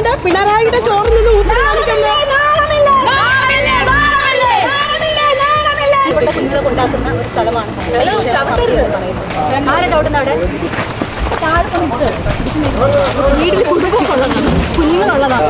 അല്ലാണ്ട് പിണറായിയുടെ ചോറിൽ നിന്ന് കൊണ്ടാക്കുന്ന ഒരു സ്ഥലമാണ് അവിടെ ഉള്ളതാണ് കുഞ്ഞുങ്ങളുള്ളതാണ്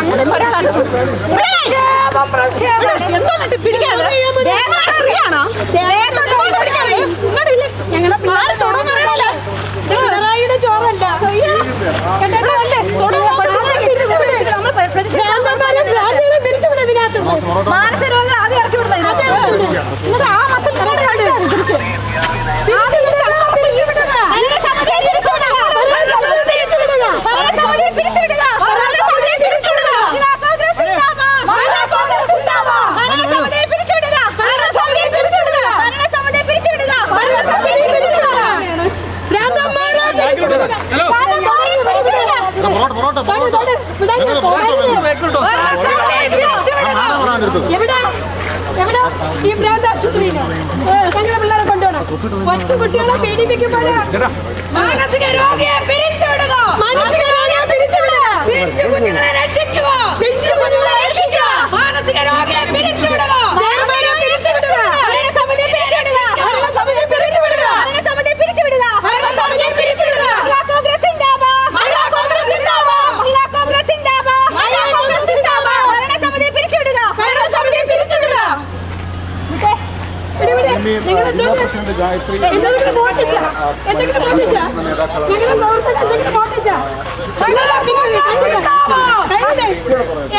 അങ്ങനെ ഒരാളാണ് പിണറായിയുടെ ചോറല്ല നമ്മൾ പിരിച്ചുവിടും. ഇതിനകത്ത്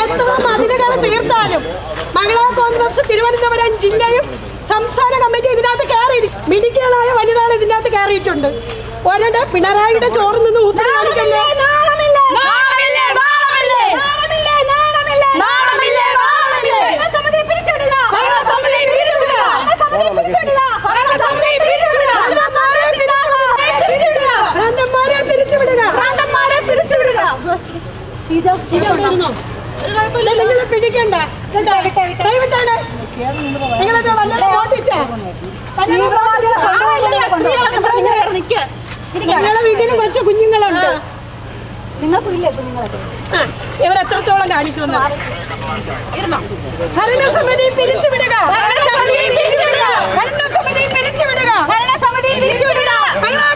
എത്ര തീർത്താലും കോൺഗ്രസ് തിരുവനന്തപുരം ജില്ലയും സംസ്ഥാന കമ്മിറ്റി ഇതിനകത്ത് കയറി മിടുക്കികളായ വനിതകൾ ഇതിനകത്ത് കയറിയിട്ടുണ്ട്. ഒരിടെ പിണറായിയുടെ ചോറിൽ നിന്ന് ഊപ്പി കാണിക്കല്ലേ നാണമില്ലേ? നാണമില്ലേ? നാണമില്ലേ? നാണമില്ലേ? നാണമില്ലേ? നാണമില്ലേ? നാണമില്ലേ? ഭരണസമിതിയെ പിരിച്ചുവിടുക. ഭരണസമിതിയെ പിരിച്ചുവിടുക. ഭരണസമിതിയെ പിരിച്ചുവിടുക. ഭരണസമിതിയെ പിരിച്ചുവിടുക. ഭരണസമിതിയെ പിരിച്ചുവിടുക. ഭ്രാന്തന്മാരെ പിരിച്ചുവിടുക ഭ്രാന്തന്മാരെ പിരിച്ചുവിടുക. നിങ്ങൾ പിടിക്കണ്ട. വല്ലതും. നിങ്ങളുടെ വീട്ടിൽ കൊച്ചു കുഞ്ഞുങ്ങളുണ്ട്. ആ, ഇവരെത്രത്തോളം കാണിക്കുന്നു ഭരണസമിതി പിരിച്ചുവിടുക ഭരണസമിതി പിരിച്ചുവിടുക. ഭരണസമിതി പിരിച്ചുവിടുക കോൺഗ്രസ്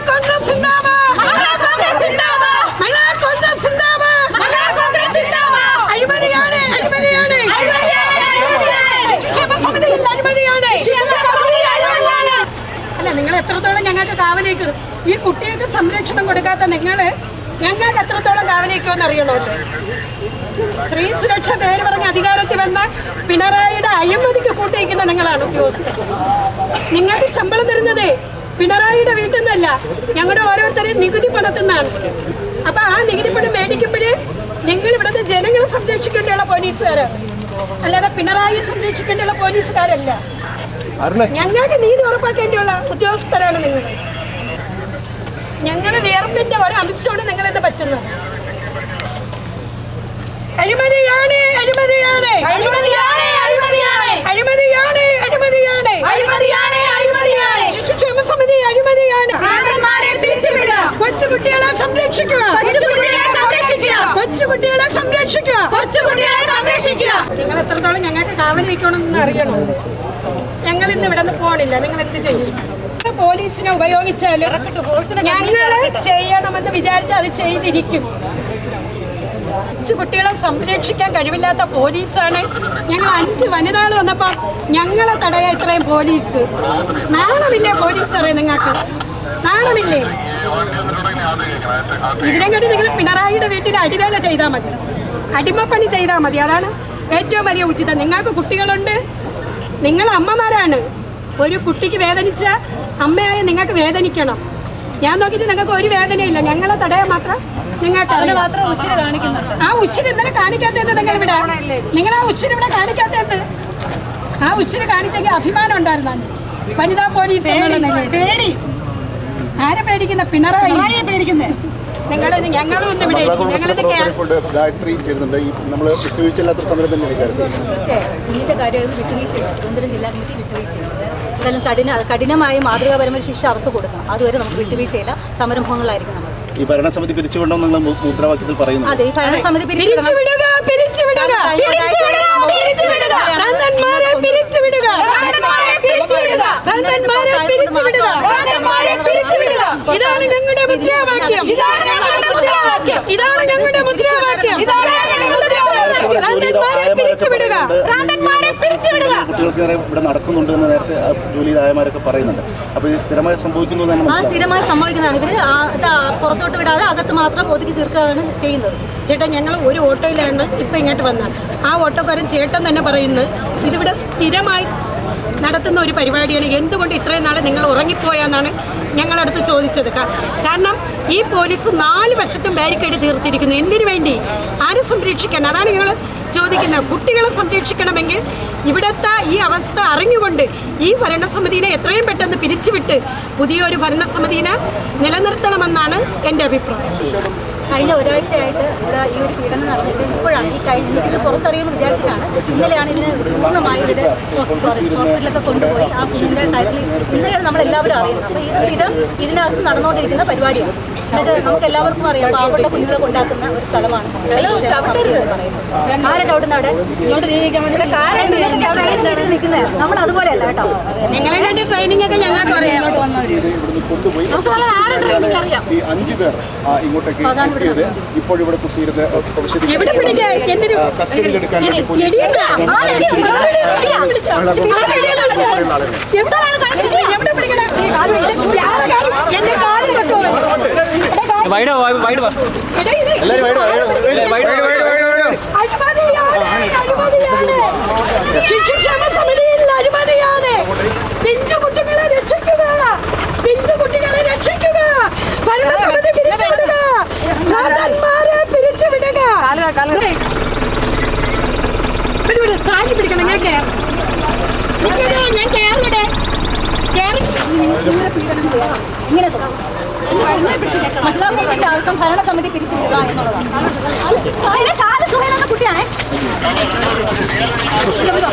കോൺഗ്രസ് സിന്ദാബാദ്. മഹിളാ കോൺഗ്രസ് സിന്ദാബാദ് മഹിളാ കോൺഗ്രസ് സിന്ദാബാദ്. അഴിമതിയാണ് അഴിമതിയാണ് അഴിമതിയാണ്, അഴിമതിയാണ്. ശിക്ഷേമ സമിതിയിൽ അഴിമതിയാണ് ശിക്ഷാസമിതിയിൽ അഴിമതിയാണ്. അല്ല നിങ്ങൾ എത്രത്തോളം ഞങ്ങൾക്ക് കാവലേക്ക് ഈ കുട്ടികൾക്ക് കൊടുക്കാത്ത നിങ്ങൾ ഞങ്ങൾക്ക് എത്രത്തോളം കാവലിക്കുമെന്ന് അറിയണമല്ലോ. സ്ത്രീ സുരക്ഷ പേര് പറഞ്ഞ് അധികാരത്തിൽ വന്ന പിണറായിയുടെ അഴിമതിക്ക് കൂട്ടിയിരിക്കുന്ന നിങ്ങളാണ് ഉദ്യോഗസ്ഥർ. നിങ്ങൾക്ക് ശമ്പളം തരുന്നത് പിണറായിയുടെ വീട്ടിൽ നിന്നല്ല ഞങ്ങളുടെ ഓരോരുത്തരെയും നികുതി പണത്തിൽ നിന്നാണ് അപ്പൊ ആ നികുതി പണം മേടിക്കുമ്പോഴേ നിങ്ങൾ ഇവിടുത്തെ ജനങ്ങളെ സംരക്ഷിക്കേണ്ടിയുള്ള പോലീസുകാരാണ് അല്ലാതെ പിണറായി സംരക്ഷിക്കേണ്ടിയുള്ള പോലീസുകാരല്ല. ഞങ്ങൾക്ക് നീതി ഉറപ്പാക്കേണ്ടിയുള്ള ഉദ്യോഗസ്ഥരാണ് നിങ്ങൾ. ഞങ്ങൾ വിയർപ്പിന്റെ ഒരു അംശമാണ് നിങ്ങൾ ഇത് പറ്റുന്നത് അഴിമതിയാണ് അഴിമതിയാണ് അഴിമതിയാണ്, അഴിമതിയാണ്. അഴിമതിയാണ് അഴിമതിയാണ് അഴിമതിയാണ്, അഴിമതിയാണ്. ശിശുക്ഷേമ സമിതി അഴിമതിയാണ് ഭ്രാന്തന്മാരെ പിരിച്ചുവിടുക. കൊച്ചുകുട്ടികളെ സംരക്ഷിക്കുക കൊച്ചുകുട്ടികളെ സംരക്ഷിക്കുക. കൊച്ചുകുട്ടികളെ സംരക്ഷിക്കുക. നിങ്ങൾ എത്രത്തോളം ഞങ്ങൾക്ക് കാവൽ വയ്ക്കണമെന്ന് അറിയണം ഞങ്ങൾ ഇന്ന് ഇവിടെ നിന്ന് പോണില്ല നിങ്ങൾ എന്ത് ചെയ്യും പോലീസിനെ ഉപയോഗിച്ചാലും ഞങ്ങൾ ചെയ്യണമെന്ന് വിചാരിച്ച് അത് ചെയ്തിരിക്കും. കുട്ടികളെ സംരക്ഷിക്കാൻ കഴിവില്ലാത്ത പോലീസാണ്. ഞങ്ങൾ അഞ്ച് വനിതകൾ വന്നപ്പോൾ ഞങ്ങളെ തടയാ ഇത്രയും പോലീസ്. നാണമില്ലേ പോലീസ് നിങ്ങൾക്ക്? നാണമില്ലേ? ഇതിനെ കണ്ടി നിങ്ങൾ പിണറായിയുടെ വീട്ടിൽ അടിവേല ചെയ്താൽ മതി. അടിമപ്പണി ചെയ്താൽ മതി. അതാണ് ഏറ്റവും വലിയ ഉചിതം. നിങ്ങൾക്ക് കുട്ടികളുണ്ട്. നിങ്ങൾ അമ്മമാരാണ്. ഒരു കുട്ടിക്ക് വേദനിച്ച അമ്മയായ നിങ്ങൾക്ക് വേദനിക്കണം. ഞാൻ നോക്കിയിട്ട് നിങ്ങൾക്ക് ഒരു വേദനയില്ല. ഞങ്ങളെ തടയാൻ മാത്രം നിങ്ങൾക്ക് മാത്രം ഉശിര് കാണിക്കുന്നുണ്ട്. ആ ഉശിര് ഇന്നലെ കാണിക്കാത്തത് നിങ്ങൾ ഇവിടെ. നിങ്ങൾ ആ ഉശിര് ഇവിടെ കാണിക്കാത്തത് ആ ഉശിര് കാണിച്ചെങ്കിൽ അഭിമാനം ഉണ്ടായിരുന്നു വനിതാ പോലീസ്. പേടി. ആരെ പേടിക്കുന്ന? പിണറായി. പേടിക്കുന്നേ. ഞങ്ങളിത് ഞങ്ങളും ഒന്ന് ഇവിടെ. ഞങ്ങളിത് ചെയ്യുന്നുണ്ട്. ഈ നമ്മൾ വിട്ടുവീഴ്ചയില്ലാത്ത സമരം തന്നെ തീർച്ചയായും. കാര്യം വിട്ടുവീഴ്ചയില്ല തിരുവനന്തപുരം ജില്ലാ കമ്മിറ്റി വിട്ടുവീഴ്ചയില്ല എന്തായാലും കഠിന കഠിനമായ മാതൃകാപരമായ ശിക്ഷ അവർക്ക് കൊടുക്കണം. അതുവരെ നമുക്ക് വിട്ടുവീഴ്ചയില്ല. സംരംഭങ്ങളായിരിക്കും നമ്മൾ. ഈ ഭരണസമിതി പിരിച്ചുവിടണം നിങ്ങൾ മുദ്രാവാക്യത്തിൽ പറയുന്നു. അതെ ഈ ഭരണസമിതി പിരിച്ചുവിടുക പിരിച്ചുവിടുക. പിരിച്ചുവിടുക, നന്ദന്മാരെ പിരിച്ചുവിടുക. നന്ദന്മാരെ പിരിച്ചുവിടുക. നന്ദന്മാരെ പിരിച്ചുവിടുക. നന്ദന്മാരെ പിരിച്ചുവിടുക. ഇതാണ് ഞങ്ങളുടെ മുദ്രാവാക്യം. ഇതാണ് ഞങ്ങളുടെ മുദ്രാവാക്യം. ഇതാണ് ഞങ്ങളുടെ മുദ്രാവാക്യം. ഇതാണ് ഞങ്ങളുടെ മുദ്രാവാക്യം. ഭ്രാന്തന്മാരെ പിരിച്ചുവിടുക. ഭ്രാന്തന്മാരെ പിരിച്ചുവിടുക. കുട്ടികൾക്ക് നേരെ ഇവിടെ നടക്കുന്നുണ്ട് എന്ന് നേരത്തെ ആ ജോലി ദായമാരൊക്കെ പറയുന്നുണ്ട്. അപ്പോൾ ഇത് സ്ഥിരമായി സംഭവിക്കുന്നു എന്ന് തന്നെ ആ സ്ഥിരമായി സംഭവിക്കുന്നതാണ്. ഇവർ പുറത്തോട്ട് വിടാതെ അകത്ത് മാത്രം ഒതുക്കി തീർക്കുകയാണ് ചെയ്യുന്നത്. ചേട്ടൻ ഞങ്ങൾ ഒരു ഓട്ടോയിലാണ് ഇപ്പം ഇങ്ങോട്ട് വന്നത്. ആ ഓട്ടോക്കാരൻ ചേട്ടൻ തന്നെ പറയുന്നത് ഇതിവിടെ സ്ഥിരമായി നടത്തുന്ന ഒരു പരിപാടിയാണ്. എന്തുകൊണ്ട് ഇത്രയും നാൾ നിങ്ങൾ ഉറങ്ങിപ്പോയെന്നാണ് ഞങ്ങളടുത്ത് ചോദിച്ചത്. കാരണം ഈ പോലീസ് നാല് വശത്തും ബാരിക്കേഡ് തീർത്തിരിക്കുന്നു. എന്തിനു വേണ്ടി? ആരെ സംരക്ഷിക്കാൻ അതാണ് ഞങ്ങൾ ചോദിക്കുന്നത്. കുട്ടികളെ സംരക്ഷിക്കണമെങ്കിൽ ഇവിടുത്തെ ഈ അവസ്ഥ അറിഞ്ഞുകൊണ്ട് ഈ ഭരണസമിതിനെ എത്രയും പെട്ടെന്ന് പിരിച്ചുവിട്ട് പുതിയൊരു ഭരണസമിതിനെ നിലനിർത്തണമെന്നാണ് എന്റെ അഭിപ്രായം. കഴിഞ്ഞ ഒരാഴ്ചയായിട്ട് ഇവിടെ ഈ ഒരു പീഡനം നടന്നിട്ട് ഇപ്പോഴാണ് ഈ കഴിഞ്ഞ ചില പുറത്തറിയുമെന്ന് വിചാരിച്ചിട്ടാണ് ഇന്നലെയാണ് ഇതിന് പൂർണമായി ഇത് ഹോസ്പിറ്റലൊക്കെ കൊണ്ടുപോയി. ആ കുഞ്ഞിന്റെ കാര്യത്തിൽ ഇന്നലെയാണ് നമ്മളെല്ലാവരും അറിയുന്നത്. അപ്പോൾ ഈ സ്ഥിരം ഇതിനകത്ത് നടന്നുകൊണ്ടിരിക്കുന്ന പരിപാടിയാണ്. ഇത് നമുക്ക് എല്ലാവർക്കും അറിയാം പാവപ്പെട്ട കുഞ്ഞുങ്ങളെ കൊണ്ടാക്കുന്ന ഒരു സ്ഥലമാണ്. ആരെ എന്ന് പറയുന്നത്. ഇങ്ങോട്ട് ചവിട്ടുന്ന അവിടെ നിൽക്കുന്നത് നമ്മൾ അതുപോലെയല്ല കേട്ടോ. നിങ്ങളെ കണ്ടി ട്രെയിനിങ് ഒക്കെ ഞങ്ങൾക്ക് അറിയാം. നമുക്ക് നല്ല ആരെ ട്രെയിനിങ് അറിയാം. ഈ അഞ്ചു പേർ ഇങ്ങോട്ടേക്ക് അതാണ് ഇവിടെ എത്തിയത് ഇപ്പോൾ ഇവിടെ കുത്തിയിരുന്ന് കസ്റ്റഡിയിലെടുക്കാൻ വേണ്ടി പോലീസ്. ആരെടി? വൈഡ് വിളിച്ചാ? ആരെടി വിളിച്ചാ? എവിടെയാണ് കാണിച്ചത്? എവിടെ പിടിക്കണേ? ആരെ കാൽ? എന്റെ കാൽ തൊട്ടോ? എന്റെ കാൽ വൈഡ് വൈഡ് വാ എടാ, ഇത് വൈഡ് വൈഡ് അഴിമതിയാണ്, അഴിമതിയാണ്. ശിശുക്ഷേമ സമിതിയിൽ അഴിമതിയാണ് പിഞ്ചു കുട്ടികളെ രക്ഷിക്കുക പിഞ്ചു കുട്ടികളെ രക്ഷിക്കുക ഭരണസമിതി പിരിച്ചുവിടുക ഭ്രാന്തന്മാരെ പിരിച്ചുവിടുക വിട്, വിട്, സാരി പിടിക്കണം ഞാൻ കയറും നിൽക്കണേ, ഞാൻ കയറിവിടെ കയറി ഇങ്ങനെ തോന്നും. മഹിളാ ആവശ്യം ഭരണസമിതി പിരിച്ചുവിടുക എന്നുള്ളതാണ്. കാൽ സുഖയിലുള്ള കുട്ടിയാണേ. പിരിച്ചുവിടുക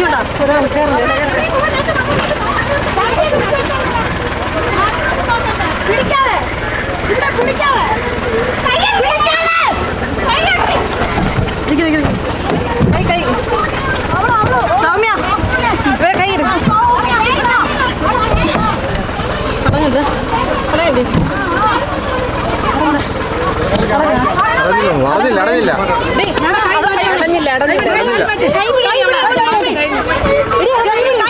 പിടിക്കാതെ. ഇവിടെ പിടിക്കാതെ. പിടിക്കാതെ. കയ്യിൽ കൈ കൈ. അവളോ അവളോ. സൗമ്യ ഇവിടെ കൈ ഇടും നടന്നില്ല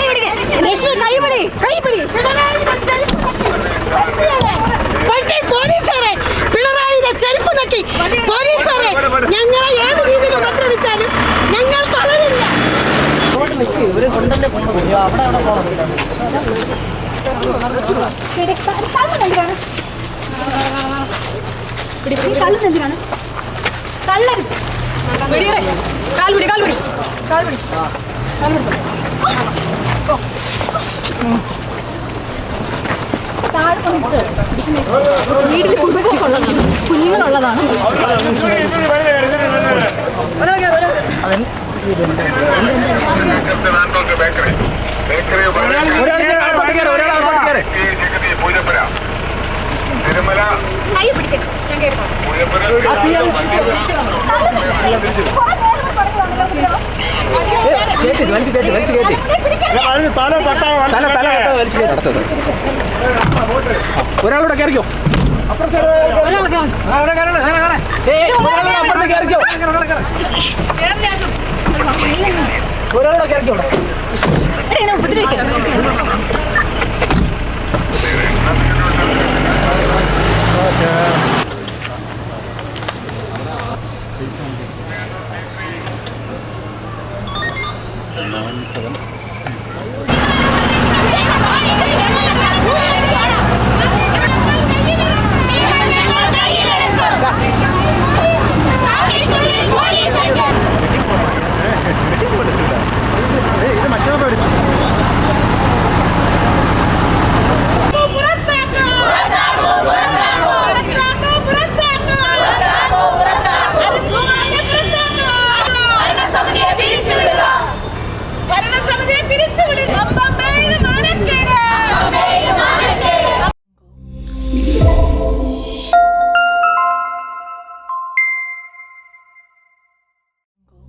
നടന്നില്ല പട്ടി പോലീസുകാരെ പിണറായിയുടെ ചെരുപ്പ് നക്കി പോലീസുകാരെ ഞങ്ങളെ ഏത് രീതിയിൽ ഉപദ്രവിച്ചാലും ഞങ്ങൾ തളരില്ല കള്ളൻ എന്തിനാണ് കള്ളൻ കാൽ പിടി കാൽ പിടി വീട്ടിൽ കുടുംബങ്ങളുള്ളതാണ് കുഞ്ഞുങ്ങളുള്ളതാണ് തിരുമല കൈ പിടിക്കണം ഞാൻ കേൾക്കാം കേട്ടി വലിച്ചു കേട്ടി വലിച്ചു കേട്ടി തല തല വലിച്ചു കേട്ടി അടുത്തത് ഒരാളൂടെ കയറിക്കോ ഒരാളൂടെ കയറിക്കോ ഒരാളൂടെ കയറിക്കോ ഉപദ്രവിക്കാം எயிட் செவன்